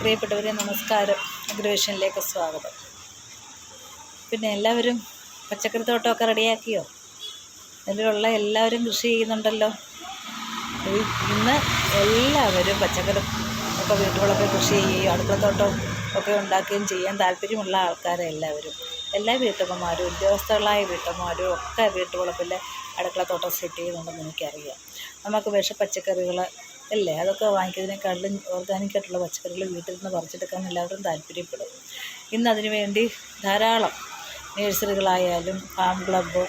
പ്രിയപ്പെട്ടവരെ നമസ്കാരം. അഗ്രവേഷനിലേക്ക് സ്വാഗതം. പിന്നെ എല്ലാവരും പച്ചക്കറി തോട്ടമൊക്കെ റെഡിയാക്കിയോ? അതിലുള്ള എല്ലാവരും കൃഷി ചെയ്യുന്നുണ്ടല്ലോ. ഇന്ന് എല്ലാവരും പച്ചക്കറി ഒക്കെ വീട്ടുകളൊക്കെ കൃഷി ചെയ്യുകയും അടുക്കളത്തോട്ടം ഒക്കെ ഉണ്ടാക്കുകയും ചെയ്യാൻ താല്പര്യമുള്ള ആൾക്കാരെ എല്ലാവരും എല്ലാ വീട്ടമ്മമാരും ഉദ്യോഗസ്ഥകളായ വീട്ടമ്മമാരും ഒക്കെ വീട്ടുവളപ്പിൽ അടുക്കളത്തോട്ടം സെറ്റ് ചെയ്യുന്നുണ്ടെന്ന് എനിക്കറിയാം. നമുക്ക് വിഷ പച്ചക്കറികൾ അല്ലേ അതൊക്കെ വാങ്ങിക്കുന്നതിനേക്കാളും ഓർഗാനിക് ആയിട്ടുള്ള പച്ചക്കറികൾ വീട്ടിൽ നിന്ന് പറിച്ചെടുക്കാൻ എല്ലാവരും താല്പര്യപ്പെടും. ഇന്ന് അതിനു വേണ്ടി ധാരാളം നഴ്സറികളായാലും ഫാം ക്ലബ്ബ്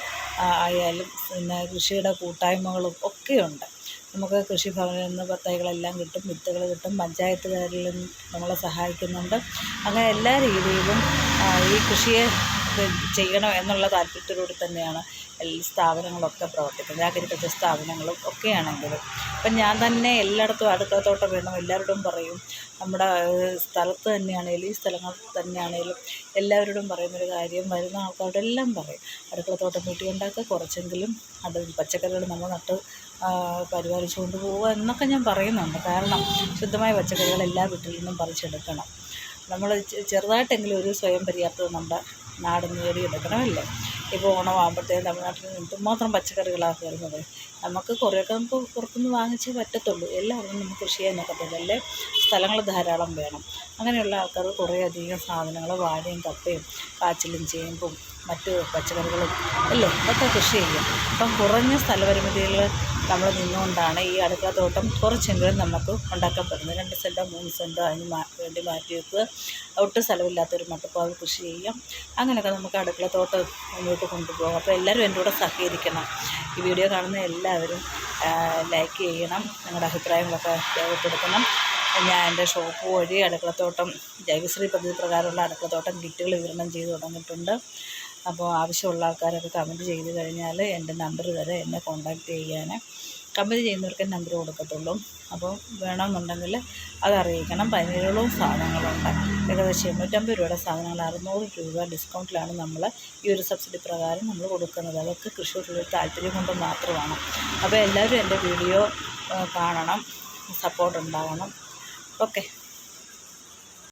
ആയാലും പിന്നെ കൃഷിയുടെ കൂട്ടായ്മകളും ഒക്കെയുണ്ട്. നമുക്ക് കൃഷിഭവനിൽ നിന്ന് തൈകളെല്ലാം കിട്ടും വിത്തുകൾ കിട്ടും പഞ്ചായത്തുകാരിൽ നമ്മളെ സഹായിക്കുന്നുണ്ട്. അങ്ങനെ എല്ലാ രീതിയിലും ഈ കൃഷിയെ ചെയ്യണം എന്നുള്ള താല്പര്യത്തോടുകൂടി തന്നെയാണ് എല്ലാ സ്ഥാപനങ്ങളൊക്കെ പ്രവർത്തിക്കുന്നത്. അഗ്രികൾച്ചർ സ്ഥാപനങ്ങളും ഒക്കെയാണെങ്കിലും. ഇപ്പം ഞാൻ തന്നെ എല്ലായിടത്തും അടുക്കളത്തോട്ടം വേണം എല്ലാവരോടും പറയും നമ്മുടെ സ്ഥലത്ത് തന്നെയാണെങ്കിലും ഈ സ്ഥലങ്ങൾ തന്നെയാണെങ്കിലും എല്ലാവരോടും പറയുന്നൊരു കാര്യം. വരുന്ന ആൾക്കാരോട് എല്ലാം പറയും. അടുക്കളത്തോട്ടം വീട്ടിൽ ഉണ്ടാക്കുക കുറച്ചെങ്കിലും അത് പച്ചക്കറികൾ നമ്മൾ നട്ട് പരിപാലിച്ചു പരിപാലിച്ചുകൊണ്ട് പോവുക എന്നൊക്കെ ഞാൻ പറയുന്നുണ്ട്. കാരണം ശുദ്ധമായ പച്ചക്കറികൾ എല്ലാ വീട്ടിൽ നിന്നും പറിച്ചെടുക്കണം. നമ്മൾ ചെറുതായിട്ടെങ്കിലും ഒരു സ്വയം പര്യാപ്തത നമ്മുടെ നാട് നേടിയെടുക്കണമല്ലോ ഇപ്പോൾ ഓണമാകുമ്പോഴത്തേക്കും തമിഴ്നാട്ടിൽ എന്തുമാത്രം പച്ചക്കറികളാണ് വരുന്നത്? നമുക്ക് കുറേയൊക്കെ നമുക്ക് പുറത്തുനിന്ന് വാങ്ങിച്ചേ പറ്റത്തുള്ളൂ. എല്ലാവരും നമുക്ക് കൃഷി ചെയ്യാനൊക്കത്തില്ല അല്ലേ? സ്ഥലങ്ങൾ ധാരാളം വേണം. അങ്ങനെയുള്ള ആൾക്കാർ കുറേയധികം സാധനങ്ങൾ വാഴയും കപ്പയും കാച്ചിലും ചേമ്പും മറ്റ് പച്ചക്കറികളും അല്ലേ? അതൊക്കെ കൃഷി ചെയ്യും. അപ്പം കുറഞ്ഞ സ്ഥലപരിമിതികൾ നമ്മൾ നിന്നുകൊണ്ടാണ് ഈ അടുക്കളത്തോട്ടം കുറച്ചെങ്കിലും നമുക്ക് ഉണ്ടാക്കപ്പെടുന്നത്. രണ്ട് സെന്റോ മൂന്ന് സെന്റോ അതിന് വേണ്ടി മാറ്റി വെക്കുക. ഒട്ടും സ്ഥലമില്ലാത്തൊരു മട്ടപ്പാവ് കൃഷി ചെയ്യാം. അങ്ങനെയൊക്കെ നമുക്ക് അടുക്കളത്തോട്ടം മുന്നോട്ട് കൊണ്ടുപോകാം. അപ്പോൾ എല്ലാവരും എന്റെ കൂടെ സഹകരിക്കണം. ഈ വീഡിയോ കാണുന്ന എല്ലാവരും ലൈക്ക് ചെയ്യണം. നിങ്ങളുടെ അഭിപ്രായങ്ങളൊക്കെ രേഖപ്പെടുത്തണം. ഞാൻ എന്റെ ഷോപ്പ് വഴി അടുക്കളത്തോട്ടം ജൈവശ്രീ പദ്ധതി പ്രകാരമുള്ള അടുക്കളത്തോട്ടം കിറ്റുകൾ വിതരണം ചെയ്തു തുടങ്ങിയിട്ടുണ്ട്. അപ്പോൾ ആവശ്യമുള്ള ആൾക്കാരൊക്കെ കമന്റ് ചെയ്ത് കഴിഞ്ഞാൽ എന്റെ നമ്പർ തരാം എന്നെ കോൺടാക്റ്റ് ചെയ്യാൻ കമ്പനി ചെയ്യുന്നവർക്ക് നമ്പർ കൊടുക്കത്തുള്ളൂ. അപ്പോൾ വേണമെന്നുണ്ടെങ്കിൽ അത് അറിയിക്കണം. പതിനേഴോളം സാധനങ്ങളുണ്ട്. ഏകദേശം എണ്ണൂറ്റമ്പത് രൂപയുടെ സാധനങ്ങൾ അറുന്നൂറ് രൂപ ഡിസ്കൗണ്ടിലാണ് നമ്മൾ ഈ ഒരു സബ്സിഡി പ്രകാരം നമ്മൾ കൊടുക്കുന്നത്. അതൊക്കെ കൃഷിയോടുള്ള താല്പര്യം കൊണ്ട് മാത്രമാണ്. അപ്പോൾ എല്ലാവരും എന്റെ വീഡിയോ കാണണം. സപ്പോർട്ട് ഉണ്ടാവണം. ഓക്കെ